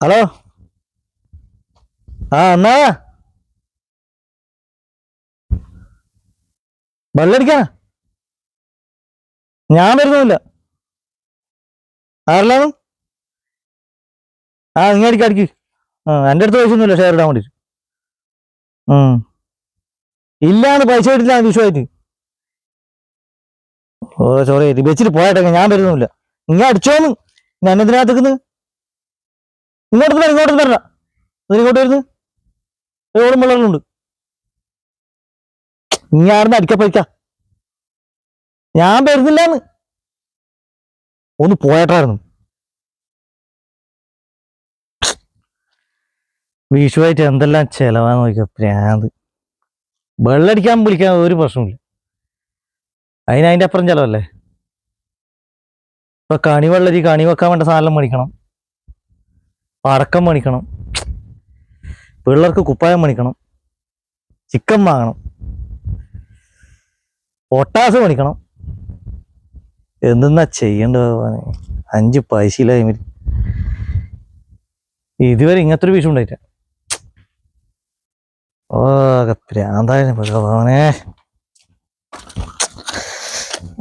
Hello? ആ എന്നാ? വെള്ളടിക്കാ ഞാൻ വരുന്നില്ല ആരെല്ലാം ആ നീ അടിക്ക അടിക്ക്. ആ എന്റെ അടുത്ത് പൈസ ഒന്നുമില്ല ഷെയർ ഇടാൻ വേണ്ടി ഉം. ഇല്ലാന്ന് പൈസ ഇട്ടില്ല വിഷയമായിട്ട്. ഓ സോറി വെച്ചിട്ട് പോയാട്ടെ ഞാൻ വരുന്നില്ല നിങ്ങൾ അടിച്ചോന്ന്. ഞാൻ എന്തിനകത്തേക്കുന്നു ഇങ്ങോട്ട് തരാം ഇങ്ങോട്ട് തരാം ഇങ്ങോട്ട് വരുന്നു. ഓടും വെള്ളങ്ങളുണ്ട് ഇനി ആടുന്ന് അടിക്കപ്പഴിക്ക ഞാൻ വരുന്നില്ലാന്ന്. ഒന്ന് പോയട്ടായിരുന്നു. വിഷുവായിട്ട് എന്തെല്ലാം ചെലവാന്ന് നോക്കിയ പ്രാന്ത്. വെള്ളടിക്കാൻ വിളിക്കാൻ ഒരു പ്രശ്നമില്ല അതിന് അപ്പുറം ചിലവല്ലേ? ഇപ്പൊ കണി വെള്ളരി കണി വെക്കാൻ വേണ്ട സാധനം മേടിക്കണം. പടക്കം മണിക്കണം പിള്ളേർക്ക് കുപ്പായം മണിക്കണം ചിക്കൻ വാങ്ങണം. പൊട്ടാസ് മണിക്കണം എന്തെന്നാ ചെയ്യേണ്ടത്? അഞ്ച് പൈസയില്ല ടൈമിൽ ഇതുവരെ ഇങ്ങനത്തെ ഒരു വിഷയം ഉണ്ടായിട്ട ഓ പ്രാന്തായ ഭഗവാനെ.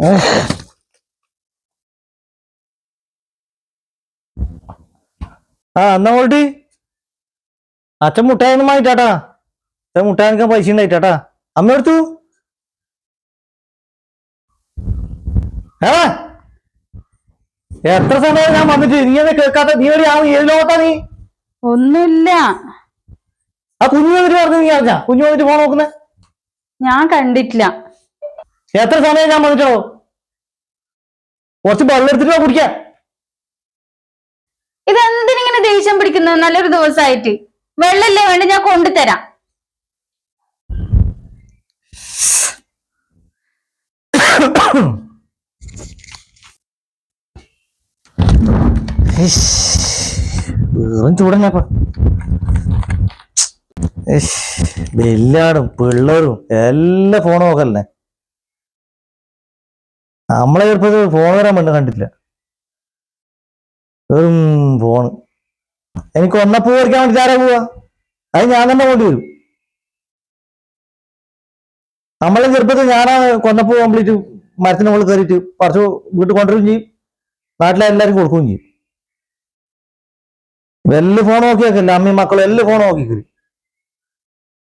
ഏ. ആ എന്നാ മോൾട്ടി? അച്ഛൻ മുട്ടായൊന്നും വാങ്ങിട്ടാട്ടാ അച്ഛൻ മുട്ടായ പൈസ ഉണ്ടായിട്ടാട്ടാ അമ്മ എടുത്തു. ഏ എത്ര സമയം ഞാൻ വന്നിട്ട്? നീ അത് കേൾക്കാത്ത നീ ഒരു ഏത് ലോകത്താ നീ? ഒന്നുമില്ല. ആ കുഞ്ഞു വന്നിട്ട് പറഞ്ഞു നീ അറിഞ്ഞ? കുഞ്ഞു വന്നിട്ട് ഫോൺ നോക്കുന്നേ? ഞാൻ കണ്ടിട്ടില്ല. എത്ര സമയം ഞാൻ വന്നിട്ടോ? കുറച്ച് വെള്ളം എടുത്തിട്ട് കുടിക്കാൻ. ഇതെന്തിനിങ്ങനെ ദേഷ്യം പിടിക്കുന്നത് നല്ലൊരു ദിവസമായിട്ട് വെള്ളല്ലേ വേണ്ട ഞാൻ കൊണ്ടുതരാം. വെറും ചൂടന്നപ്പ എല്ലാടും പിള്ളേരും എല്ലാ ഫോൺ നോക്കല്ലേ നമ്മളെ ചെറുപ്പത്തിൽ ഫോൺ വരാൻ വേണ്ടി കണ്ടിട്ടില്ല. വെറും ഫോണ് എനിക്ക് ഒന്നപ്പൂ പറിക്കാൻ വേണ്ടിട്ട് ആരാ പോവാ? അത് ഞാൻ തന്നെ കൊണ്ടു വരും. നമ്മളെ ചെറുപ്പത്തിൽ ഞാനാ കൊന്നപ്പൂ കംപ്ലീറ്റ് മരത്തിന് മുകളിൽ കയറിയിട്ട് പറിച്ചു വീട്ടിൽ കൊണ്ടുവരും ചെയ്യും. നാട്ടിലെ എല്ലാവർക്കും കൊടുക്കുകയും ചെയ്യും. വല്ല ഫോൺ നോക്കിയാക്കല്ല അമ്മയും മക്കളും എല്ലാം ഫോൺ നോക്കിക്കൽ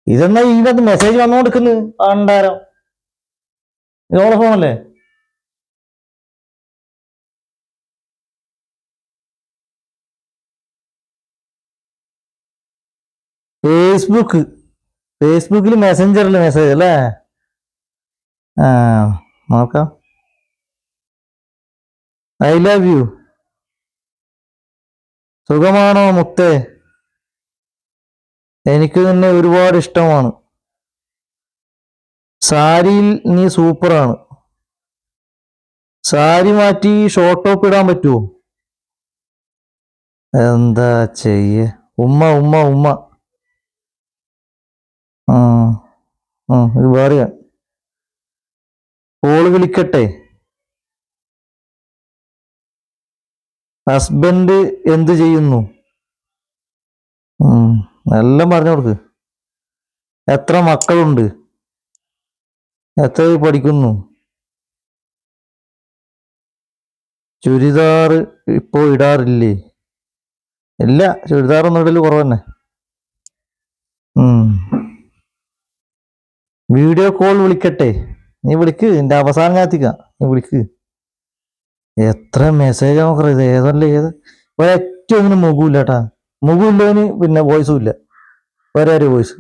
ഇതെന്നാ ഇതിനകത്ത് മെസ്സേജ് വന്നുകൊടുക്കുന്നത് ആണ്ടാരം ഇതോളെ ഫോണല്ലേ ഫേസ്ബുക്ക് ഫേസ്ബുക്കിൽ മെസ്സഞ്ചറിൽ മെസ്സേജ് അല്ലേ? ആ നോക്കാം. ഐ ലവ് യു സുഖമാണോ മുത്തേ? എനിക്ക് നിന്നെ ഒരുപാട് ഇഷ്ടമാണ്. സാരിയിൽ നീ സൂപ്പറാണ്. സാരി മാറ്റി ഷോർട്ട് ടോപ്പ് ഇടാൻ പറ്റുമോ എന്താ ചെയ്യേ? ഉമ്മ ഉമ്മ ഉമ്മ. ഇത് വേറെയാ കോൾ വിളിക്കട്ടെ. ഹസ്ബൻഡ് എന്ത് ചെയ്യുന്നു? എല്ലാം പറഞ്ഞു കൊടുക്ക്. എത്ര മക്കളുണ്ട്? എത്ര പഠിക്കുന്നു? ചുരിദാർ ഇപ്പോൾ ഇടാറില്ലേ? ഇല്ല ചുരിദാർ ഒന്നും ഇടൽ കുറവ് തന്നെ. വീഡിയോ കോൾ വിളിക്കട്ടെ. നീ വിളിക്ക്. എന്റെ അവസാനം കാത്തിക്കാം. നീ വിളിക്ക്. എത്ര മെസ്സേജ് നോക്കറ ഇത് ഏതല്ല ഏത്? ഒരേറ്റവും ഒന്നും മുഖമില്ല കേട്ടാ. മുഖമില്ലവന് പിന്നെ വോയിസും ഇല്ല. ഒരേ ഒരു വോയിസ്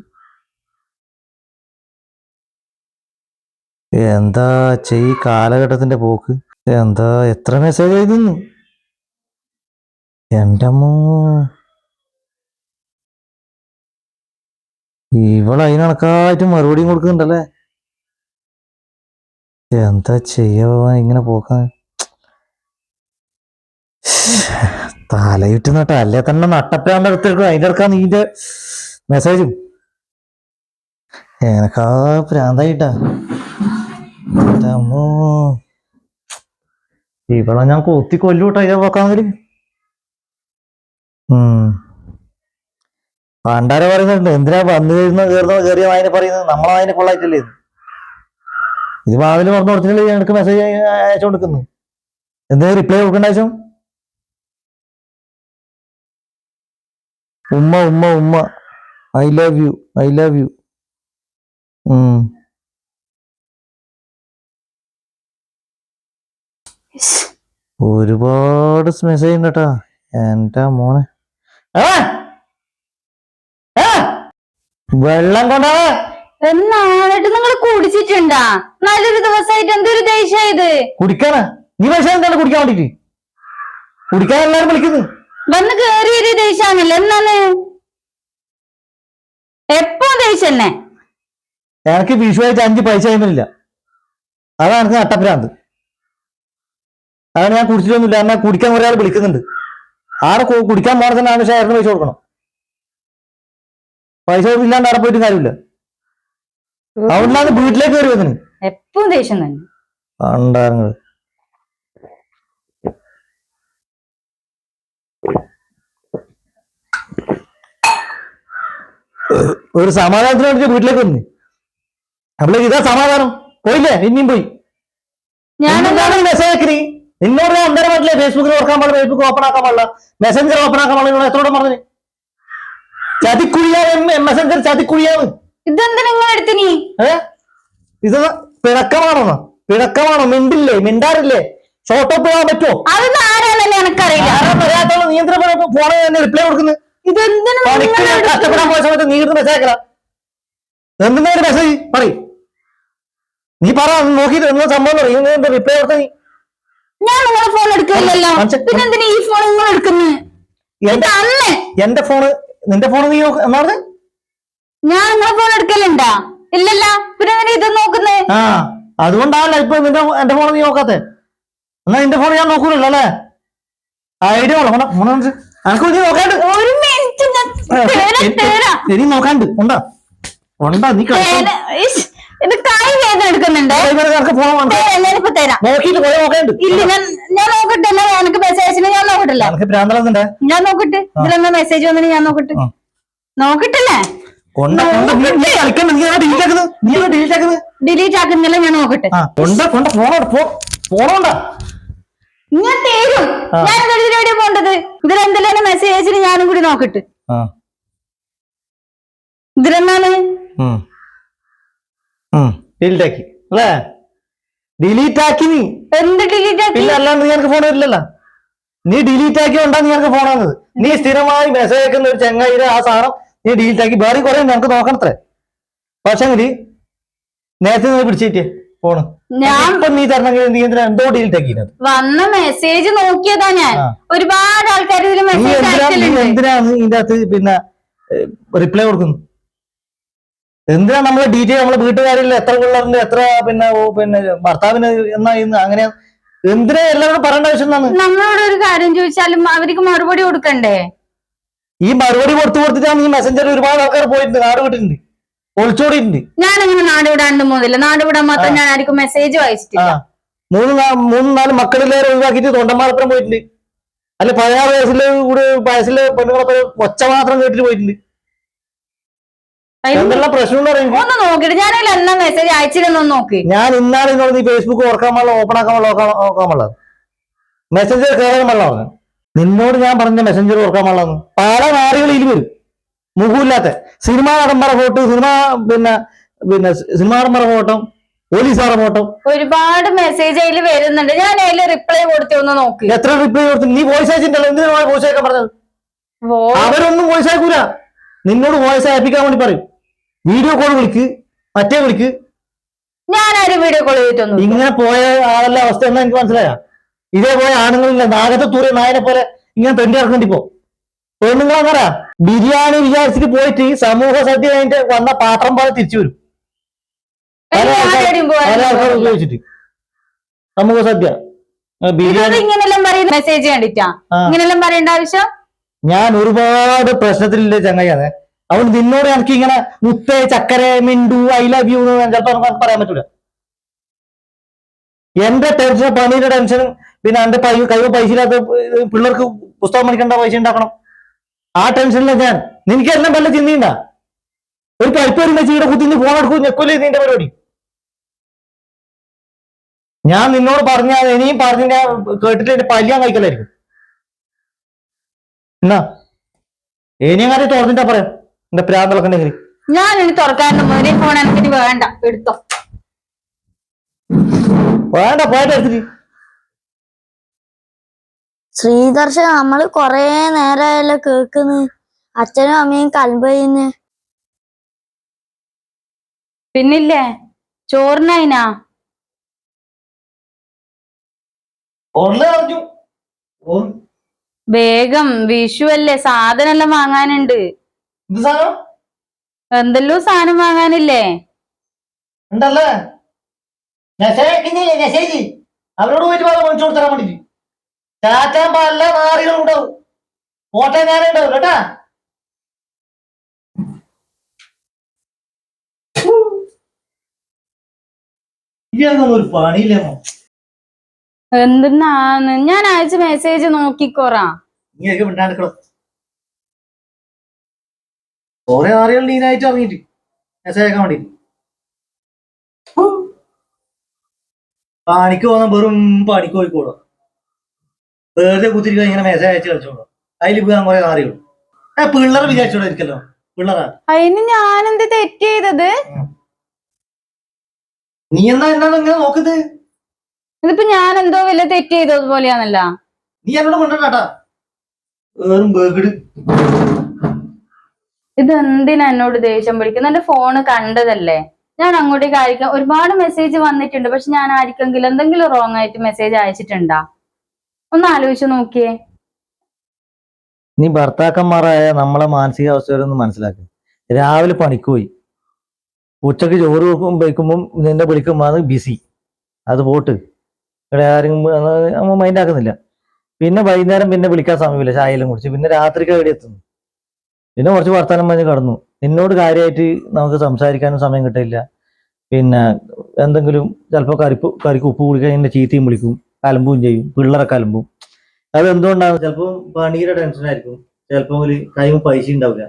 എന്താ ചെയ് കാലഘട്ടത്തിന്റെ പോക്ക്? എന്താ എത്ര മെസ്സേജ് എഴുതുന്നു എന്റെ അമ്മോ. ഇവൾ അതിനണക്കായിട്ട് മറുപടിയും കൊടുക്കുന്നുണ്ടല്ലേ? എന്താ ചെയ്യാ ഇങ്ങനെ പോക്കാൻ തലയിട്ട് നട്ട അല്ലേ തന്നെ നട്ടപ്പാണ്ട് എടുത്തേക്കും അതിന്റെ ഇറക്കാൻ നീന്റെ മെസ്സേജും എനക്കാ പ്രാന്തായിട്ടാ. അമ്മോ. ഇവളെ ഞാൻ കൊത്തി കൊല്ലൂട്ടാ ഇതേ പോക്കാൻ ഉം. പണ്ടാരെ പറയുന്നുണ്ട് എന്തിനാ വന്നു കയറുന്ന കയറുന്ന കയറിയ വായന പറയുന്നത്. നമ്മളെ വായന കൊള്ളായിട്ടല്ലേ ഇത് ഇത് മറന്നു കൊടുത്തില്ലേ എനിക്ക് മെസ്സേജ് അയച്ചു കൊടുക്കുന്നു. എന്തെങ്കിലും റിപ്ലൈ കൊടുക്കേണ്ട ആവശ്യം? ഉമ്മ ഉമ്മ ഉമ്മ. I love you I love you ഒരുപാട് മെസ്സേജ് ഉണ്ട് കേട്ടാ എന്റെ മോനെ! ആ! വെള്ളം കൊണ്ടാ എന്നാണിട്ട് നിങ്ങൾ കുടിച്ചിട്ടുണ്ടാ? നല്ലൊരു ദിവസമായിട്ട് എന്തൊരു ദേഷ്യത് കുടിക്കാനാ നീ പക്ഷേ എന്താണ് കുടിക്കാൻ വേണ്ടിട്ട്? കുടിക്കാൻ എല്ലാരും വിളിക്കുന്നു. വന്ന് കേറിയൊരു ദേഷ്യാണല്ലോ എന്നാണ്? എപ്പോ ദേഷ്യന്നെ? എനിക്ക് വിഷുവായിട്ട് അഞ്ച് പൈസ ചെയ്യുന്നില്ല അതാണ് എനിക്ക് നട്ടപ്പിരാന്ത് അതാണ് ഞാൻ കുടിച്ചിട്ടൊന്നുമില്ല. എന്നാ കുടിക്കാൻ ഒരാൾ വിളിക്കുന്നുണ്ട്. ആടെ കുടിക്കാൻ പോകണം തന്നെ ആവശ്യം ആയിരുന്നു പൈസ കൊടുക്കണം. പൈസ ഇല്ലാണ്ട് അവിടെ പോയിട്ട് കാര്യമില്ല. അതുകൊണ്ടാണ് വീട്ടിലേക്ക് കയറി വന്നിന് എപ്പോ ദേഷ്യം തന്നെ. ഒരു സമാധാനത്തിന് വേണ്ടി വീട്ടിലേക്ക് വന്നു. അപ്പോഴേക്ക് ഇതാ സമാധാനം. പോയില്ലേ? ഇനിയും പോയി. ഞാനെന്താണ് മെസ്സേജ് ആക്കി നിന്നോട് ഞാൻ പറ്റില്ല ഫേസ്ബുക്കിൽ ഓർക്കാൻ പാടില്ല ഫേസ്ബുക്ക് ഓപ്പൺ ആക്കാൻ പാടില്ല. മെസ്സഞ്ചർ ഓപ്പൺ ആക്കാൻ പാടില്ല എത്രയോടെ പറഞ്ഞു ചതിക്കുഴിയാണ് മെസ്സഞ്ചർ ചതിക്കുഴിയാണ് ഇതെന്താ നിങ്ങൾ എടുത്തിനി ഏ? ഇത് പിണക്കമാണോ? പിഴക്കമാണോ മിണ്ടില്ലേ? മിണ്ടാറില്ലേ? ഷോർട്ട് ഓഫ് പോകാൻ പറ്റുമോ? അതൊന്നും ആരാന്നല്ലേ എനിക്കറിയില്ല. ആരാ പറയാത്തോളം നിയന്ത്രണം ഫോണെ തന്നെ റിപ്ലൈ കൊടുക്കുന്നത് ഇതെന്തിനു പണിക്ക് നിങ്ങൾ കഷ്ടപ്പെടാൻ പോയ സമയത്ത് നീ ഇരുന്ന് മെസ്സേജ് അയക്കല എന്തിനാ ഒരു മെസ്സേജ് പറയ്. നീ പറ നോക്കിട്ട് എന്താ സംഭവം പറയും. റിപ്ലൈ കൊടുത്ത നീ? ഞാൻ നിങ്ങളെ ഫോൺ എടുക്കില്ലല്ലോ മനസ്സി- പിന്നെന്തിനാ ഈ ഫോൺ നിങ്ങൾ എടുക്കുന്നത് എന്റെ അന്ന് എന്റെ ഫോണ് നിന്റെ ഫോൺ നീ എന്നാണ് ഞാൻ നിങ്ങളെ ഫോൺ എടുക്കലുണ്ടാ? ഇല്ലല്ല. പിന്നെ ഇത് നോക്കുന്നേ? ആ അതുകൊണ്ടാണല്ലോ ഇപ്പൊ നിന്റെ എന്റെ ഫോൺ നീ നോക്കാത്തെ. എന്നാ നിന്റെ ഫോൺ ഞാൻ നോക്കൂലല്ലോ അല്ലേ? ഐഡിയ എനക്ക് നീ നോക്കാണ്ട്. ഒരു മിനിറ്റ് ഞാൻ തരാം, തരാം. ശരി നോക്കാണ്ട്. ഉണ്ടാ? ഉണ്ടാ? നീ. ഇഷ്, ഇത് കൈ വേദന എടുക്കുന്നുണ്ട്. ഇല്ല ഞാൻ ഞാൻ നോക്കട്ടെ എന്നാ എനിക്ക് മെസ്സേജ് അയച്ചിട്ട് ഞാൻ നോക്കട്ടില്ല. ഞാൻ നോക്കട്ടെ. മെസ്സേജ് വന്നിട്ട് ഞാൻ നോക്കട്ടെ. ഡിലീറ്റ് ആക്കുന്നില്ല ഞാൻ നോക്കട്ടെ. ഞാൻ തരും. ഞാൻ എന്തൊരു എവിടെയാ പോണ്ടത്? ഇതിലെന്തെല്ലാം മെസ്സേജ് അയച്ചിട്ട് ഞാനും കൂടി നോക്കട്ടെ. ഉം. ഡിലീറ്റ് ആക്കി. അല്ലേ? ഡിലീറ്റ് ആക്കി നീ. എന്ത് ഡിലീറ്റ് ആക്കി? പിന്നെ അല്ലാണ്ട് നീ എനിക്ക് ഫോൺ വരില്ലല്ലോ. നീ ഡിലീറ്റ് ആക്കി ഉണ്ടാ നീ എനിക്ക് ഫോൺ വന്നത്. നീ സ്ഥിരമായി മെസ്സേജ് അയക്കുന്ന ഒരു ചെങ്ങായിരെ ആ സാധനം നീ ഡിലീറ്റ് ആക്കി. വേറെ കുറെ നമുക്ക് നോക്കണത്രേ. പക്ഷെ നേരത്തെ നീ പിടിച്ചിട്ടേ ഫോണ് ഞാൻ ഇപ്പൊ നീ തരണമെങ്കിൽ നീ എന്തോ ഡിലീറ്റ് വന്ന മെസ്സേജ് നോക്കിയതാ ഞാൻ. ഒരുപാട് ആൾക്കാർ ഇതിൽ മെസ്സേജ് എന്തിനാണ് ഇതിന്റെ അകത്ത് പിന്നെ റിപ്ലൈ കൊടുക്കുന്നു? എന്തിനാ നമ്മളെ ഡീറ്റെയിൽ നമ്മളെ വീട്ടുകാരില്ല എത്ര പിള്ളേരുണ്ട് എത്ര പിന്നെ പിന്നെ ഭർത്താവിന് എന്നാ ഇന്ന് അങ്ങനെ? എന്തിനാ എല്ലാവരും പറയേണ്ട ആവശ്യം നമ്മളോട് ഒരു കാര്യം ചോദിച്ചാലും അവർക്ക് മറുപടി കൊടുക്കണ്ടേ? ഈ മറുപടി കൊടുത്തു കൊടുത്തിട്ടാണ് ഈ മെസ്സഞ്ചർ ഒരുപാട് ആൾക്കാർ പോയിട്ടുണ്ട് നാട് വിട്ടിട്ടുണ്ട് ഒളിച്ചോടിയിട്ടുണ്ട്. ഞാൻ അങ്ങനെ നാട് വിടാണ്ട് പോകുന്നില്ല നാട് വിടാൻ മാത്രം ഞാൻ ആർക്കും മെസ്സേജ് വായിച്ചിട്ടില്ല. മൂന്ന് മൂന്ന് നാല് മക്കളിലേറെ ഒഴിവാക്കിയിട്ട് തൊണ്ടന്മാരപ്പുറം പോയിട്ടുണ്ട്. അല്ല പതിനാറ് വയസ്സിലെ കൂടെ വയസ്സിലെ പെണ്ണുങ്ങളെ ഒച്ച മാത്രം കേട്ടിട്ട് പോയിട്ടുണ്ട്. പ്രശ്നം ഒന്ന് നോക്കിട്ട് ഞാൻ എന്നാ മെസ്സേജ് അയച്ചിരുന്നൊന്ന് നോക്കി. ഞാൻ ഇന്നാണ് നീ ഫേസ്ബുക്ക് ഓർക്കാൻ പാടില്ല ഓപ്പൺ ആക്കാൻ പാടില്ല നോക്കാൻ കേറാൻ പാടില്ല മെസ്സഞ്ചർ കയറാൻ പാടില്ല പറഞ്ഞു നിന്നോട് ഞാൻ പറഞ്ഞ മെസ്സഞ്ചർ ഓർക്കാൻ പാടില്ലെന്ന് പല നാടുകൾ ഇതിൽ വരും. മുഖമില്ലാത്ത. സിനിമ നടമ്പറ ഫോട്ടോ സിനിമ പിന്നെ പിന്നെ സിനിമ നടമ്പറ ഫോട്ടോ പോലീസാറ ഫോട്ടോ ഒരുപാട് മെസ്സേജ് അതിൽ വരുന്നുണ്ട്. ഞാൻ അതിൽ റിപ്ലൈ കൊടുത്തി ഒന്ന് നോക്കി. എത്ര റിപ്ലൈ കൊടുത്തു? നീ വോയിസ് അയച്ചിട്ടല്ലോ? എന്തിനാണ് വോയിസ് അയക്കാൻ പറഞ്ഞത്? അവരൊന്നും വോയിസ് അയക്കൂല. നിന്നോട് വോയിസ് അയപ്പിക്കാൻ വേണ്ടി പറയും. വീഡിയോ കോൾ വിളിക്ക്. മറ്റേ വിളിക്ക്. ഞാൻ ആരും വീഡിയോ കോൾ ചെയ്തിട്ടൊന്നും ഇങ്ങനെ പോയ ആളല്ല അവസ്ഥ എന്നാ എനിക്ക് മനസ്സിലായ? ഇതേപോലെ പോയ ആണുങ്ങളില്ല. നാഗത്തെ തൂറിയ നായനെ പോലെ ഇങ്ങനെ തെണ്ടി ഇറക്കേണ്ടി ഇപ്പോ. പെണ്ണുങ്ങൾ അങ്ങനെ ബിരിയാണി വിചാരിച്ചിട്ട് പോയിട്ട് സമൂഹ സദ്യ കഴിഞ്ഞിട്ട് വന്ന പാത്രം പോലെ തിരിച്ചു വരും. പല ആൾക്കാർ. ഉപയോഗിച്ചിട്ട്. സമൂഹ സദ്യ. ബിരിയാണി ഇങ്ങനെല്ലാം പറയുന്ന മെസ്സേജ് കണ്ടിട്ടാ. ഇങ്ങനെല്ലാം പറയേണ്ട ആവശ്യം? ഞാൻ ഒരുപാട് പ്രശ്നത്തിലില്ലേ ചങ്ങയാണ് അതുകൊണ്ട് നിന്നോട് എനിക്ക് ഇങ്ങനെ മുത്തേ ചക്കര മിണ്ടു ഐ ലവ് യു എന്ന് ചിലപ്പോ നമുക്ക് പറയാൻ പറ്റൂല. എന്റെ ടെൻഷൻ പണിയുടെ ടെൻഷനും പിന്നെ എന്റെ പൈ കൈ പൈസ ഇല്ലാത്ത പിള്ളേർക്ക് പുസ്തകം പഠിക്കേണ്ട പൈസ ഉണ്ടാക്കണം. ആ ടെൻഷനിലാണ് ഞാൻ. നിനക്ക് എല്ലാം വല്ല ചിന്തയുണ്ട ഒരു പൈപ്പ് വെച്ച് ചീടെ കുത്തിന്ന് ഫോൺ എടുക്കും ഞെക്കൊല്ലേ നിന്റെ പരിപാടി? ഞാൻ നിന്നോട് പറഞ്ഞ ഇനിയും പറഞ്ഞ കേട്ടിട്ട് എന്റെ പല്ലിയാൻ കഴിക്കലായിരിക്കും. എന്നാ? ഇനിയങ്ങാതെ തുറന്നിട്ടാ പറയാം. എന്റെ പ്രാന്തളക്കണ്ട ഉണ്ടെങ്കിൽ ഞാൻ ഇനി തുറക്കാറുണ്ട് മോനെ ഫോൺ എനിക്ക് ഇനി വേണ്ട. എടുത്തോ. വേണ്ട പോയിട്ട് എടുത്തിട്ട്. ശ്രീദർശൻ നമ്മൾ കൊറേ നേരമായല്ലോ കേക്കുന്നു അച്ഛനും അമ്മയും കൽബയിന്ന്. പിന്നില്ലേ? ചോറിനായിനാ? വേഗം വിഷു അല്ലേ? സാധനം എല്ലാം വാങ്ങാനുണ്ട്. എന്തെല്ലോ സാധനം വാങ്ങാനില്ലേ? ഉണ്ടല്ലേ? മെസ്സേജ് അവരോട് പോയിട്ട് മേടിച്ചു കൊടുത്തരാൻ വേണ്ടിട്ട്. ചാറ്റാൻ ഉണ്ടാവും. ഫോട്ടോ ഞാനേ ഉണ്ടാവും കേട്ടാ? ഒരു പണിയില്ലേ മോ. എന്തെന്നാന്ന് ഞാൻ അയച്ച മെസ്സേജ് നോക്കിക്കോറാ. നീയൊക്കെ മിണ്ടാണ്ടിക്കണം കുറെ നാറികൾ നീനായിട്ട് ഇറങ്ങിയിട്ട്. മെസ്സേജ് അയക്കാൻ വേണ്ടിട്ട്. പണിക്ക് പോകുന്ന വെറും പണിക്ക് പോയിക്കോളൂ. വെറുതെ കുത്തിരിക്കുക ഇങ്ങനെ മെസ്സേജ് അയച്ച് കളിച്ചോളൂ. അതിൽ പോകാൻ കുറെ ആറിയുള്ളൂ ഏ പിള്ളേരെ വിചാരിച്ചോളായിരിക്കല്ലോ പിള്ളേരാ? അതിന് ഞാനെന്ത് തെറ്റ് ചെയ്തത്? നീ എന്താ എന്നാണ് ഇങ്ങനെ നോക്കുന്നത്? ഇതിപ്പോ ഞാൻ എന്തോ വല്ല തെറ്റ് ചെയ്തത് പോലെയാണല്ല. നീ എന്നോട് മിണ്ടണ്ടാ വേറും ബേഗിട് ഇത് എന്തിനാ എന്നോട് ദേഷ്യം പിടിക്കുന്നത് എന്റെ ഫോണ് കണ്ടതല്ലേ? ഞാൻ അങ്ങോട്ടേക്ക് അയക്കാം ഒരുപാട് മെസ്സേജ് വന്നിട്ടുണ്ട്. പക്ഷെ ഞാൻ ആർക്കെങ്കിലും എന്തെങ്കിലും റോങ് ആയിട്ട് മെസ്സേജ് അയച്ചിട്ടുണ്ടാ? ഒന്ന് ആലോചിച്ചു നോക്കിയേ. നീ ഭർത്താക്കന്മാരായ നമ്മളെ മാനസികാവസ്ഥ മനസ്സിലാക്കി. രാവിലെ പണിക്ക് പോയി. ഉച്ചയ്ക്ക് ചോറ് വയ്ക്കുമ്പം നിന്നെ വിളിക്കുമ്പോൾ ബിസി അത് പോട്ട്. ഇവിടെ ആരും മൈൻഡ് ആക്കുന്നില്ല. പിന്നെ വൈകുന്നേരം പിന്നെ വിളിക്കാൻ സമയമില്ല. ചായയിലും കുടിച്ച്. പിന്നെ രാത്രിക്ക് എവിടെ എത്തുന്നു പിന്നെ കുറച്ച് വർത്തമാനം പറഞ്ഞ് കടന്നു. നിന്നോട് കാര്യമായിട്ട് നമുക്ക് സംസാരിക്കാനും സമയം കിട്ടില്ല. പിന്നെ എന്തെങ്കിലും ചിലപ്പോൾ കറിപ്പ് കറിക്ക് ഉപ്പ് കുളിക്കാൻ എന്നെ ചീത്തയും വിളിക്കും കലമ്പും ചെയ്യും പിള്ളേരെ കലമ്പും. അത് എന്തുകൊണ്ടാണ്? ചിലപ്പോൾ പണിയുടെ ടെൻഷൻ ആയിരിക്കും. ചിലപ്പോൾ ഒരു കൈമ പൈസ ഉണ്ടാവില്ല.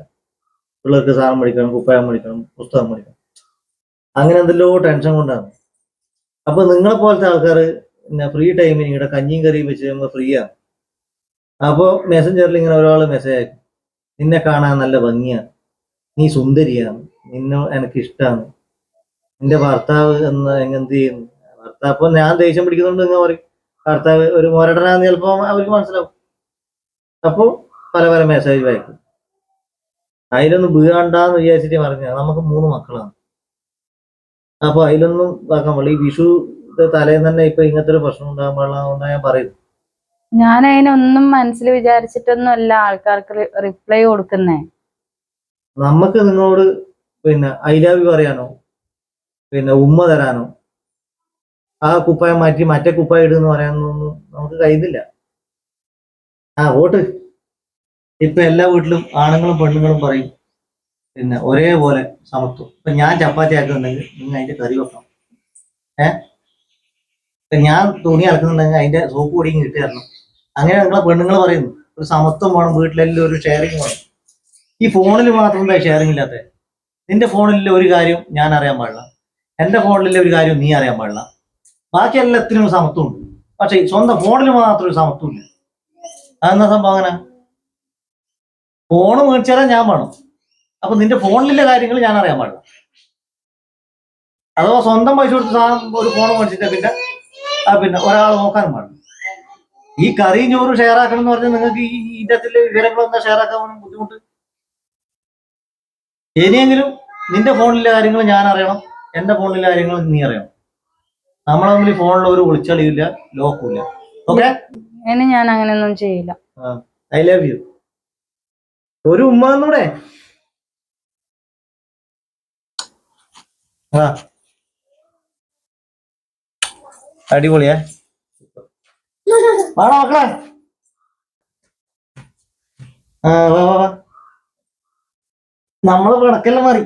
പിള്ളേർക്ക് സാധനം മേടിക്കണം കുപ്പായം മേടിക്കണം പുസ്തകം മേടിക്കണം. അങ്ങനെ എന്തെല്ലോ ടെൻഷൻ കൊണ്ടാണ്. അപ്പൊ നിങ്ങളെ പോലത്തെ ആൾക്കാർ പിന്നെ ഫ്രീ ടൈമിൽ ഇവിടെ കഞ്ഞിയും കറിയും വെച്ച് നമ്മൾ ഫ്രീ ആണ്. അപ്പോൾ മെസ്സഞ്ചറിൽ ഇങ്ങനെ ഒരാൾ മെസ്സേജ് അയക്കും. നിന്നെ കാണാൻ നല്ല ഭംഗിയാണ്. നീ സുന്ദരിയാണ്. നിന്നെ എനിക്ക് ഇഷ്ടമാണ് നിന്റെ ഭർത്താവ് എന്ന് എന്ത് ചെയ്യുന്നു? ഭർത്താവ് അപ്പൊ ഞാൻ ദേഷ്യം പിടിക്കുന്നുണ്ട് എന്ന് പറയും. ഭർത്താവ് ഒരു മോരടനാന്ന് ചിലപ്പോൾ അവർക്ക് മനസ്സിലാവും. അപ്പോൾ പല പല മെസ്സേജ് അയക്കും. അതിലൊന്നും വീഴണ്ടെന്ന് വിചാരിച്ചിട്ട് പറഞ്ഞ. നമുക്ക് മൂന്ന് മക്കളാണ്. അപ്പൊ അതിലൊന്നും ഇതാക്കാൻ പാടില്ല. ഈ വിഷു തലേന്ന് തന്നെ ഇപ്പൊ ഇങ്ങനത്തെ ഒരു പ്രശ്നം ഉണ്ടാകാൻ പാടില്ല ഞാൻ പറയുന്നു ഞാൻ അതിനൊന്നും മനസ്സിൽ വിചാരിച്ചിട്ടൊന്നും അല്ല ആൾക്കാർക്ക് റിപ്ലൈ കൊടുക്കുന്നേ. നമുക്ക് നിങ്ങളോട് പിന്നെ ഐ ലവ് യു പറയാനോ? പിന്നെ ഉമ്മ തരാനോ? ആ കുപ്പായം മാറ്റി മറ്റേ കുപ്പായം ഇടുന്ന് പറയാനൊന്നും നമുക്ക് കഴിയുന്നില്ല. ആ വോട്ട്. ഇപ്പൊ എല്ലാ വീട്ടിലും ആണുങ്ങളും പെണ്ണുങ്ങളും പറയും പിന്നെ ഒരേപോലെ സമത്വം. ഇപ്പൊ ഞാൻ ചപ്പാത്തി ആക്കുന്നുണ്ടെങ്കിൽ നിങ്ങൾ അതിന്റെ കറി വെക്കണം. ഏ? ഇപ്പൊ ഞാൻ തുണി അലക്കുന്നുണ്ടെങ്കിൽ അതിന്റെ സോപ്പ് പൊടിയും കിട്ടി തരണം. അങ്ങനെ നിങ്ങളെ പെണ്ണുങ്ങൾ പറയുന്നു. ഒരു സമത്വം വേണം വീട്ടിലെല്ലാം ഒരു ഷെയറിങ് വേണം. ഈ ഫോണിൽ മാത്രം ഷെയറിങ് ഇല്ലാത്ത? നിന്റെ ഫോണിലെ ഒരു കാര്യം ഞാൻ അറിയാൻ പാടില്ല. എന്റെ ഫോണിലെ ഒരു കാര്യം നീ അറിയാൻ പാടില്ല. ബാക്കി എല്ലാത്തിനും സമത്വമുണ്ട് പക്ഷെ സ്വന്തം ഫോണിൽ മാത്രം ഒരു സമത്വമില്ല അതെന്താ സംഭവം അങ്ങനെ? ഫോണ് മേടിച്ചാലും ഞാൻ വേണം. അപ്പൊ നിന്റെ ഫോണിലെ കാര്യങ്ങൾ ഞാൻ അറിയാൻ പാടില്ല. അഥവാ സ്വന്തം പൈസ കൊടുത്ത് സാധനം ഒരു ഫോൺ മേടിച്ചിട്ട് പിന്നെ പിന്നെ ഒരാൾ നോക്കാനും പാടില്ല. ഈ കറി ചോറും ഷെയർ ആക്കണം എന്ന് പറഞ്ഞാൽ നിങ്ങൾക്ക് ഈ ഇതിന്റെ വിവരങ്ങളൊന്നും ഷെയർ ആക്കാൻ ബുദ്ധിമുട്ട്? ഇനിയെങ്കിലും നിന്റെ ഫോണിലെ കാര്യങ്ങൾ ഞാൻ അറിയണം. എന്റെ ഫോണിലെ കാര്യങ്ങൾ നീ അറിയണം. നമ്മളെ തമ്മിൽ ഫോണിൽ ഒരു വിളിച്ചളിയില്ല ലോക്കില്ല ഓക്കെ? ഇനി ഞാൻ അങ്ങനെയൊന്നും ചെയ്യില്ല. ഐ ലവ് യു ഒരു ഉമ്മ എന്നൂടെ ആ. അടിപൊളിയാ. വാടാ മക്കളെ. നമ്മളെ പിണക്കെല്ലാം മാറി.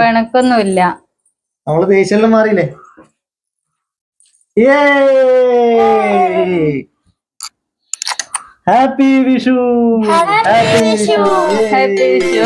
പിണക്കൊന്നുമില്ല. നമ്മൾ ദേഷ്യമെല്ലാം മാറിയില്ലേ? ഏയ് happy Vishu! Happy. Vishu! Happy Vishu!